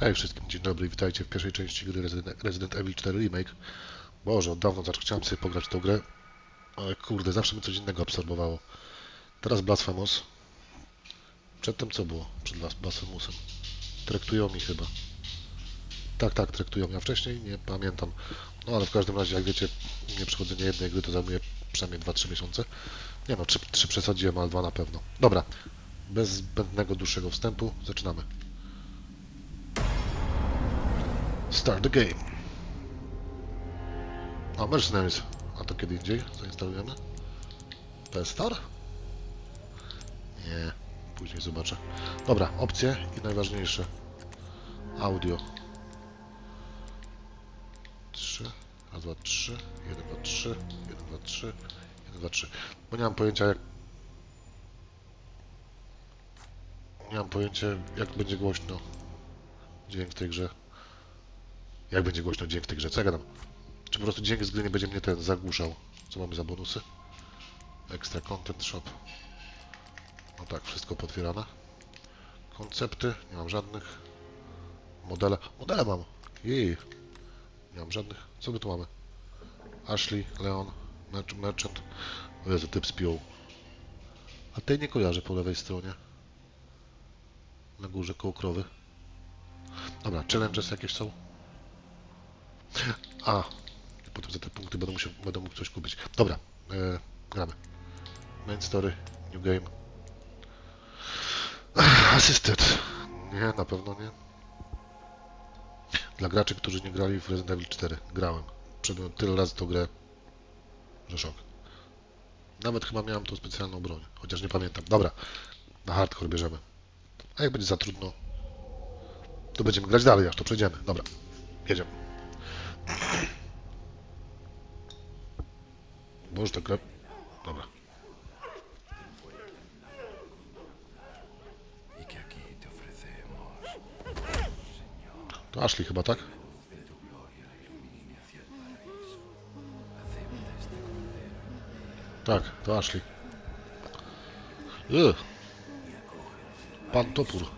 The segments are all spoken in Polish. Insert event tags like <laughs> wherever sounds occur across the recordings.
Hej wszystkim, dzień dobry, witajcie w pierwszej części gry Resident, Evil 4 Remake. Boże, od zacząłem chciałem sobie pograć tą grę, ale kurde, zawsze mi coś innego absorbowało. Teraz Blasphemous. Przedtem co było przed Blas- Blasphemousem? Traktują mi chyba. Tak, tak, traktują mnie, a wcześniej nie pamiętam. No ale w każdym razie, jak wiecie, nie przechodzenie jednej gry to zajmuje przynajmniej 2-3 miesiące. Nie no, 3, 3 przesadziłem, ale 2 na pewno. Dobra, bez zbędnego dłuższego wstępu, zaczynamy. Start the game. A Mercenaries. A to kiedy indziej zainstalujemy? PS Star? Nie, później zobaczę. Dobra, opcje i najważniejsze. Audio. 3, raz, dwa, trzy, jeden, dwa, trzy, jeden, dwa, trzy, jeden, dwa, trzy. Bo nie mam pojęcia jak... Nie mam pojęcia jak będzie głośno dźwięk w tej grze. Jak będzie głośno dźwięk w tej grze? Co ja gadam? Czy po prostu dźwięk z gry nie będzie mnie ten zagłuszał? Co mamy za bonusy? Extra Content Shop. No tak, wszystko potwierane. Koncepty, nie mam żadnych. Modele, modele mam. Jej. Nie mam żadnych. Co my tu mamy? Ashley, Leon, Merch- Merchant. O Jezu, typ piłą. A tej nie kojarzę po lewej stronie. Na górze koło krowy. Dobra, challenges jakieś są? A, potem za te punkty będę, musiał, będę mógł coś kupić. Dobra, e, gramy. Main story, new game. Assisted. Nie, na pewno nie. Dla graczy, którzy nie grali w Resident Evil 4. Grałem. Przedłem tyle razy tą grę, że szok. Nawet chyba miałem tą specjalną broń, chociaż nie pamiętam. Dobra, na hardcore bierzemy. A jak będzie za trudno, to będziemy grać dalej, aż to przejdziemy. Dobra, jedziemy. Gra... Dobra. To Ashley chyba, tak? Tak, to Ashley. Ugh. Pan Topór.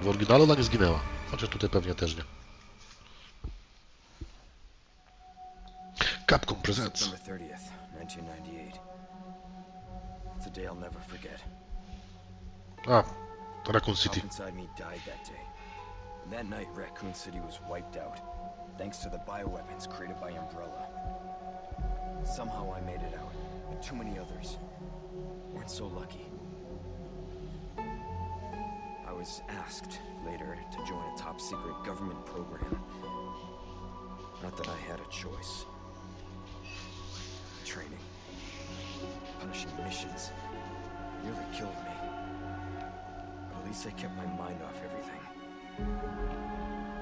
W oryginale ona nie zginęła. Chociaż tutaj pewnie też nie. Capcom Presents. September 30th, 1998. It's a Raccoon City. That night, Raccoon City was wiped out, thanks to the bioweapons created by Umbrella. Somehow I made it out, but too many others weren't so lucky. I was asked later to join a top secret government program. Not that I had a choice. The Training, punishing missions, nearly killed me. But at least I kept my mind off everything.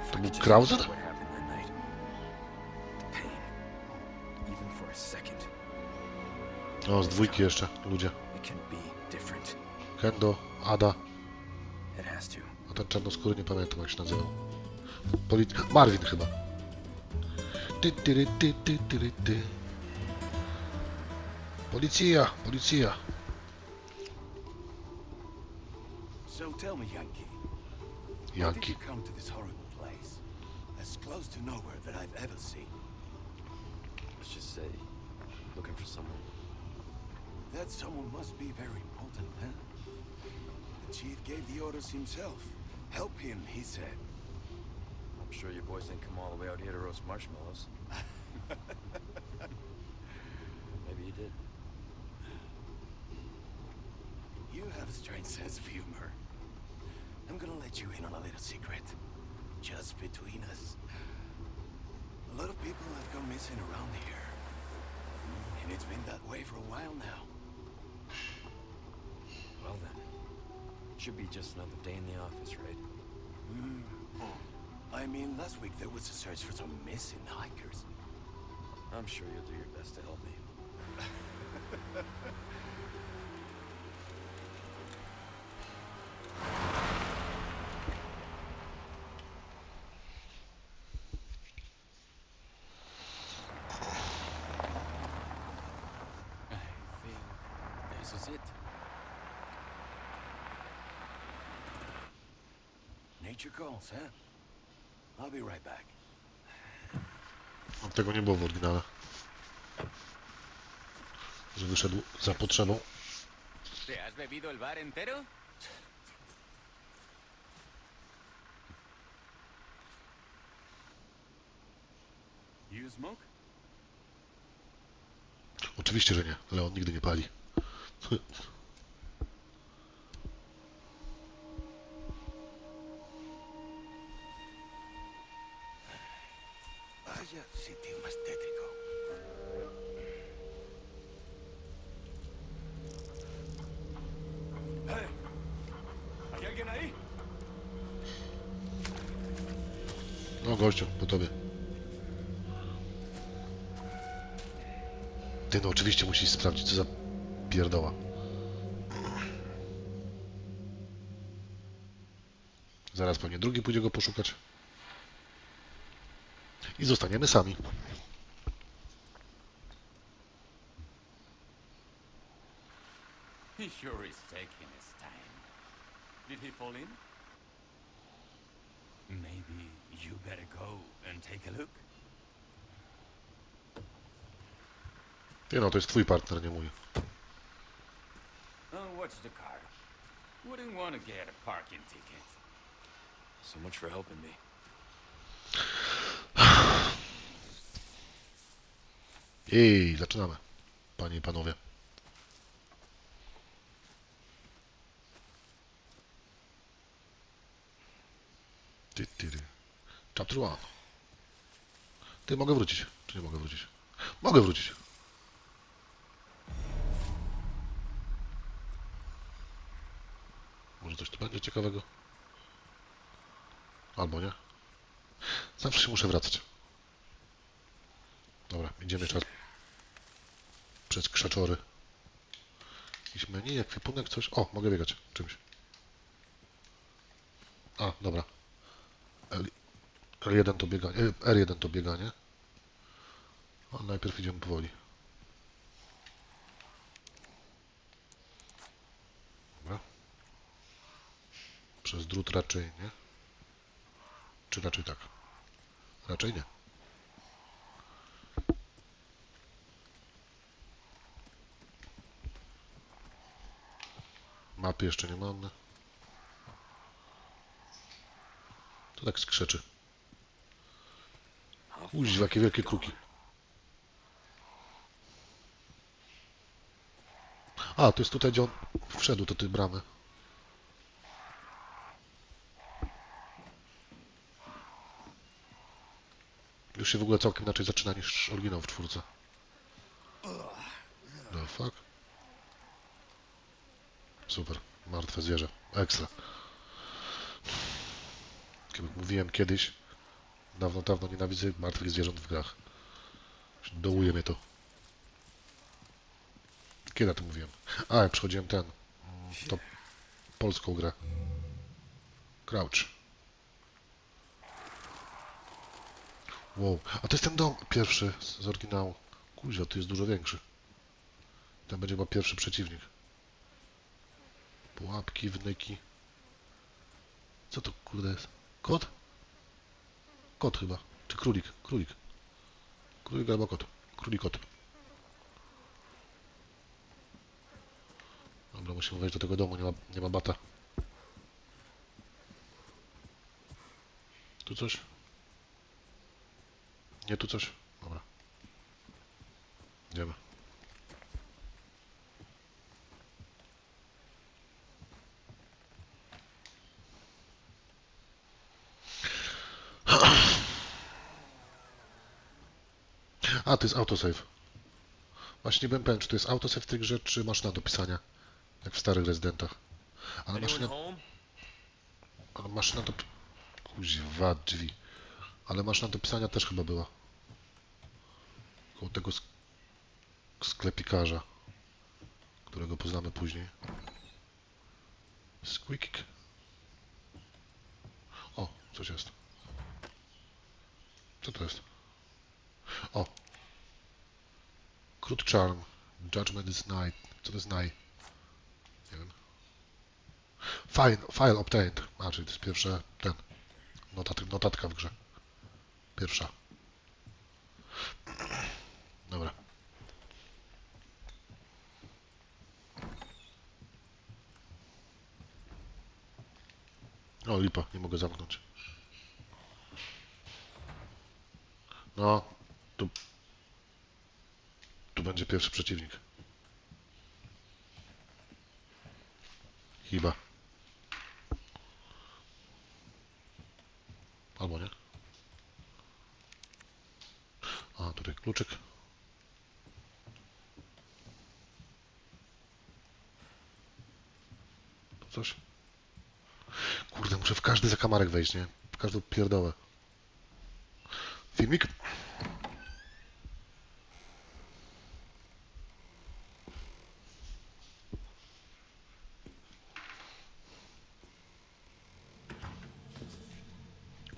If I could just Krauser? remember What happened that night? The pain, even for a second, O, z dwójki jeszcze, ludzie. it can be different. Kendo, Ada, It has to. A ten czarnoskóry nie pamiętam jak się nazywał. Polit... Marvin chyba. Ty, ty, ty, ty, ty, ty. Policja, policja. So tell me, Yankee, why did you come to this horrible place? As close to nowhere that I've ever seen. Let's just say, looking for someone. That someone must be very important, huh? The chief gave the orders himself. Help him, he said. I'm sure your boys didn't come all the way out here to roast marshmallows. <laughs> Maybe you did. You have a strange sense of humor. I'm gonna let you in on a little secret. Just between us. A lot of people have gone missing around here. And it's been that way for a while now. Should be just another day in the office, right? Hmm. I mean, last week there was a search for some missing hikers. I'm sure you'll do your best to help me. <laughs> Nature calls, huh? I'll be right back. Tego nie było w oryginale. Że wyszedł za potrzebą. ¿Te has bebido el bar entero? You smoke? Oczywiście, że nie. Leon nigdy nie pali. <laughs> Gościu, po tobie. Ty no oczywiście musisz sprawdzić co za pierdoła. Zaraz pewnie drugi pójdzie go poszukać. I zostaniemy sami. He sure is taking his time. Did he fall in? Maybe you better go and take a look. Ty no, to jest twój partner, nie mój. Oh, what's the car? Wouldn't want to get a parking ticket. So much for helping me. Jej, zaczynamy. Panie i panowie. One. Ty, mogę wrócić. Czy nie mogę wrócić? Mogę wrócić. Może coś tu będzie ciekawego? Albo nie. Zawsze się muszę wracać. Dobra, idziemy jeszcze raz przez krzaczory. Jakiś menu, ekwipunek, coś. O, mogę biegać czymś. A, dobra. L, L1 to bieganie. e, R1 to bieganie. A najpierw idziemy powoli. Przez drut raczej nie. Czy raczej tak? Raczej nie. Mapy jeszcze nie mamy. To tak skrzeczy. Uź, jakie wielkie kruki. A, to jest tutaj, gdzie on wszedł do tej bramy. Już się w ogóle całkiem inaczej zaczyna niż oryginał w czwórce. The fuck? Super. Martwe zwierzę. Ekstra. Jak mówiłem kiedyś, dawno, dawno nienawidzę martwych zwierząt w grach. Dołuje mnie to. Kiedy o mówiłem? A, jak przychodziłem ten, to polską grę. Crouch. Wow. A to jest ten dom pierwszy z oryginału. Kuzio, tu jest dużo większy. Ten będzie chyba pierwszy przeciwnik. Pułapki, wnyki. Co to kurde jest? Kot? Kot chyba. Czy królik? Królik. Królik albo kot. Królik kot. Dobra, musimy wejść do tego domu, nie ma, nie ma bata. Tu coś? Nie tu coś? Dobra. Idziemy. A, to jest autosave. Właśnie nie byłem pewien, czy to jest autosave w tej grze, czy maszyna do pisania. Jak w starych rezydentach. Ale maszyna, ale maszyna do... Kuźwa, drzwi. Ale maszyna do pisania też chyba była. Koło tego sk sklepikarza, którego poznamy później. Squeak. O, coś jest. Co to jest? O. Crude Charm. Judgment is night. Co to jest night? Nie wiem. File, file obtained. A, czyli to jest pierwsza, ten, notat, notatka w grze. Pierwsza. Dobra. O, lipa, nie mogę zamknąć. No, tu... Będzie pierwszy przeciwnik. Chyba. Albo nie. A, tutaj kluczyk. Tu coś. Kurde, muszę w każdy zakamarek wejść, nie? W każdą pierdołę. Filmik?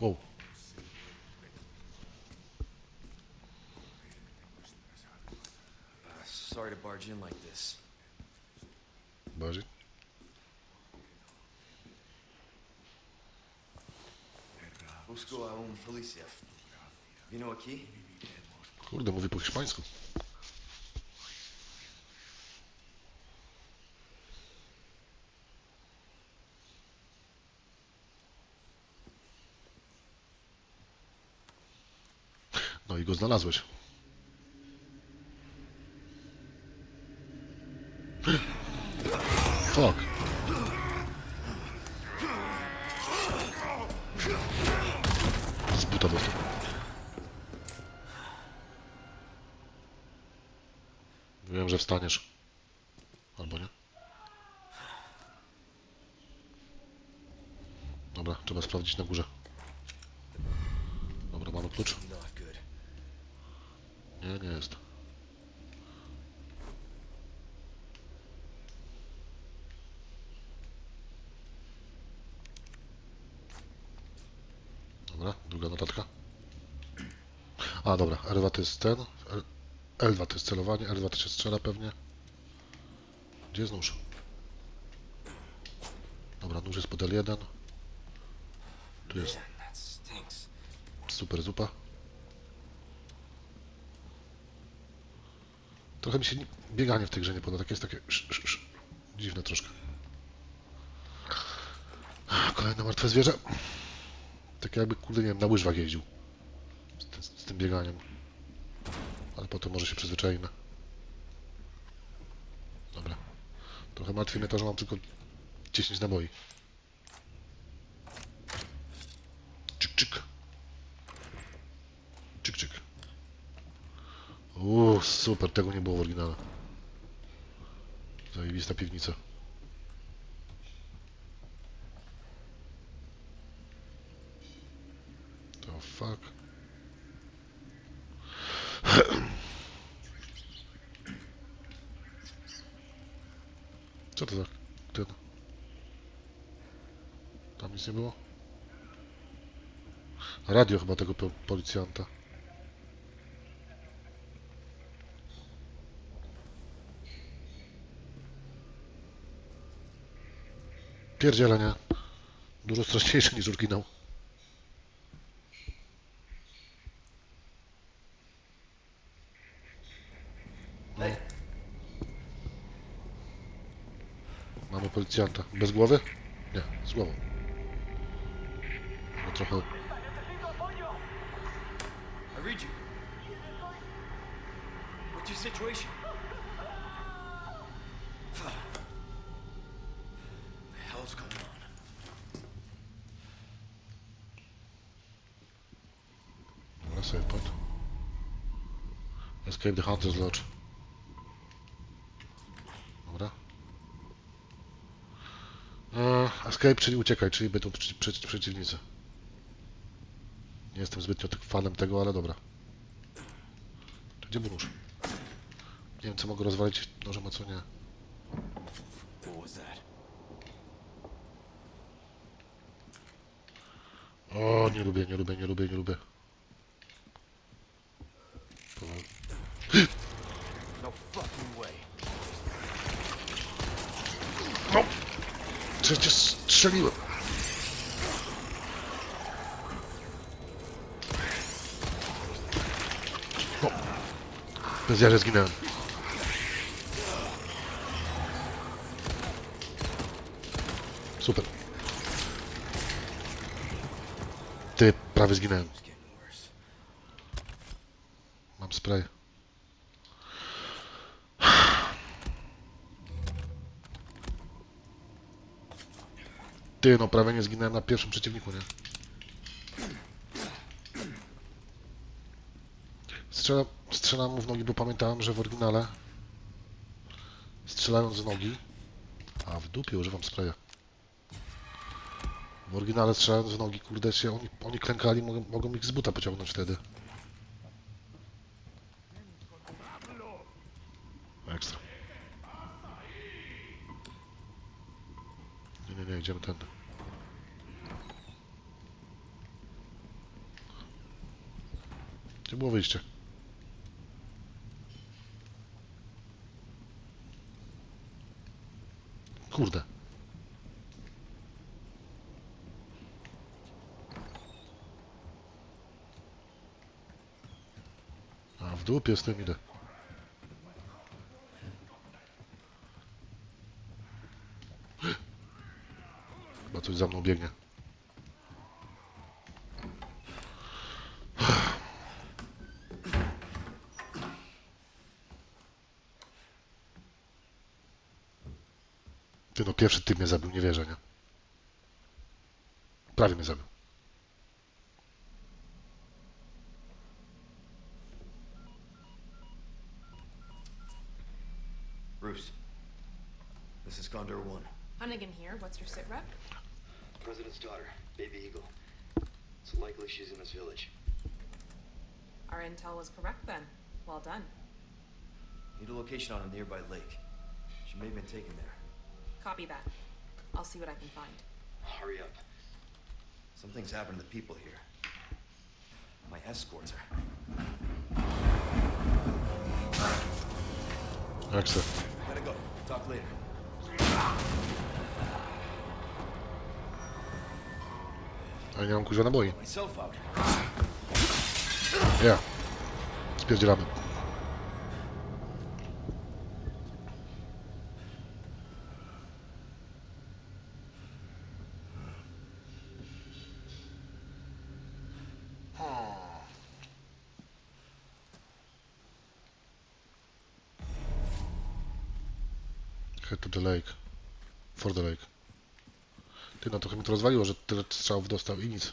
Wow. Sorry to barge in like this. Bardziej? Busco a un policía. Vino aquí? Kurde, mówi po hiszpańsku. No i go znalazłeś. Fuck. Z buta dostał. Wiem, że wstaniesz. Albo nie. Dobra, trzeba sprawdzić na górze. Dobra, mamy klucz. Not good. Nie, nie jest. Dobra, druga notatka. A, dobra, R2 to jest ten. L- L2 to jest celowanie, R2 to się strzela pewnie. Gdzie jest nóż? Dobra, nóż jest pod L1. Tu jest super zupa. Trochę mi się nie- bieganie w tej grze nie podoba. Takie jest takie sz, sz, sz. dziwne troszkę. Kolejne martwe zwierzę. Tak jakby, kurde, nie wiem, na łyżwach jeździł. Z, ty- z tym bieganiem. Ale potem może się przyzwyczaimy. Dobra. Trochę martwi mnie to, że mam tylko 10 naboi. Czyk, czyk. Czyk, czyk. Uuu, super, tego nie było w oryginale. Zajebista piwnica. To fuck. Co to za ten? Tam nic nie było? Radio chyba tego po- policjanta. Pierdziele, nie? Dużo straszniejszy niż oryginał. No. Mamy policjanta. Bez głowy? Nie, z głową. No trochę... Dobra, save point. Escape the Hunter's Lodge. Dobra. E, escape, czyli uciekaj, czyli będą przy, przy, przeciwnicy. Nie jestem zbytnio tak fanem tego, ale dobra. To Gdzie nóż? Nie wiem, co mogę rozwalić nożem, a co nie. O, nie lubię, nie lubię, nie lubię, nie lubię. Powoli. No fucking way. Przecież strzeliłem. No. Bez jarze zginąłem. Super. Ty, prawie zginąłem. It's getting worse. Mam spray. Ty, no prawie nie zginąłem na pierwszym przeciwniku, nie? Strzelam, strzelam mu w nogi, bo pamiętałem, że w oryginale strzelając z nogi, a w dupie używam spraya. W oryginale strzelając w nogi, kurde się, oni, oni klękali, mogą, mogą ich z buta pociągnąć wtedy. Ekstra. Nie, nie, nie, idziemy tędy. Gdzie było wyjście? Kurde. A w dupie z tym idę. Chyba coś za mną biegnie. Ty no, pierwszy typ mnie zabił, nie wierzę, nie? Prawie mnie zabił. Bruce, this is Condor One. Hunnigan here. What's your sit rep? President's daughter, Baby Eagle. It's likely she's in this village. Our intel was correct then. Well done. Need a location on a nearby lake. She may have been taken there. Copy that. I'll see what I can find. Hurry up. Something's happened to the people here. My escorts are. Ekstra. Gotta go. Talk later. A ja nie mam kuźwa naboi. Myself out. Ja. Spierdzielamy. Ty, no trochę mi to rozwaliło, że tyle strzałów dostał i nic.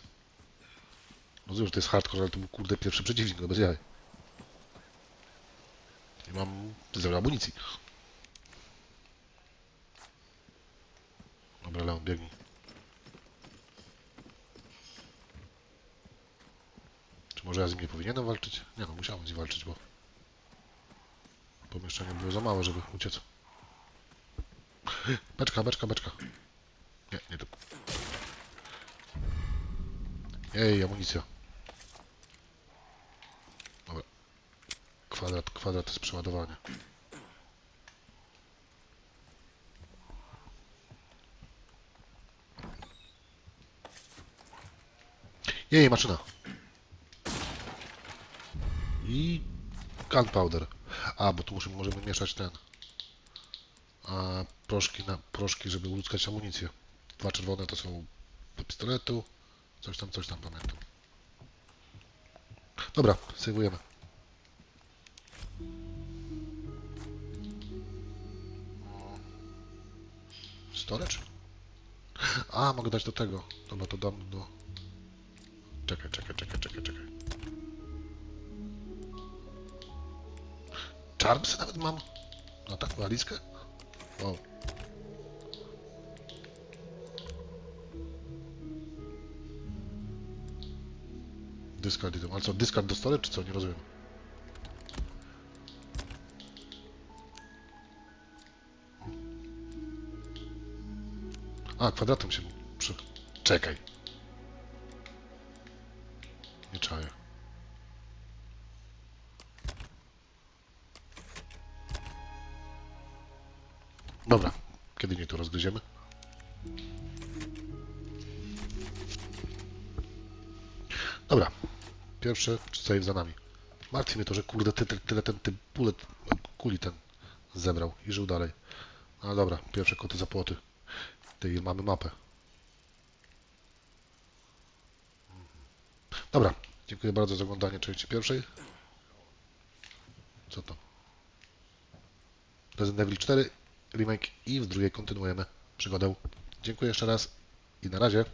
Rozumiem, że to jest hardcore, ale to był kurde pierwszy przeciwnik, no bez jaj. I mam zero amunicji. Dobra, Leon, biegnij. Czy może ja z nim nie powinienem walczyć? Nie no, musiałem z nim walczyć, bo pomieszczenie było za małe, żeby uciec. Beczka, beczka, beczka. Nie, nie tu. Ej, amunicja. Dobra. Kwadrat, kwadrat jest przeładowanie. Jej, maszyna. I gunpowder. A, bo tu musimy, możemy mieszać ten. A, proszki, na, proszki, żeby uzyskać amunicję. Dwa czerwone to są do pistoletu. Coś tam, coś tam pamiętam. Dobra, sejwujemy. Storage? A, mogę dać do tego. Dobra, to dam do... Czekaj, czekaj, czekaj, czekaj, czekaj. Charmsy nawet mam? No tak, walizkę? Wow. Discard idą. Ale co, discard do storage, czy co? Nie rozumiem. A, kwadratem się przy... Czekaj. Nie czaję. Dobra. Kiedy nie to rozgryziemy? Dobra. Pierwszy save za nami. Martwi mnie to, że kurde ty, ty, tyle ten ty bullet kuli ten zebrał i żył dalej. Ale dobra, pierwsze koty za płoty. Tej mamy mapę. Dobra, dziękuję bardzo za oglądanie części pierwszej. Co to? Resident Evil 4 remake i w drugiej kontynuujemy przygodę. Dziękuję jeszcze raz i na razie.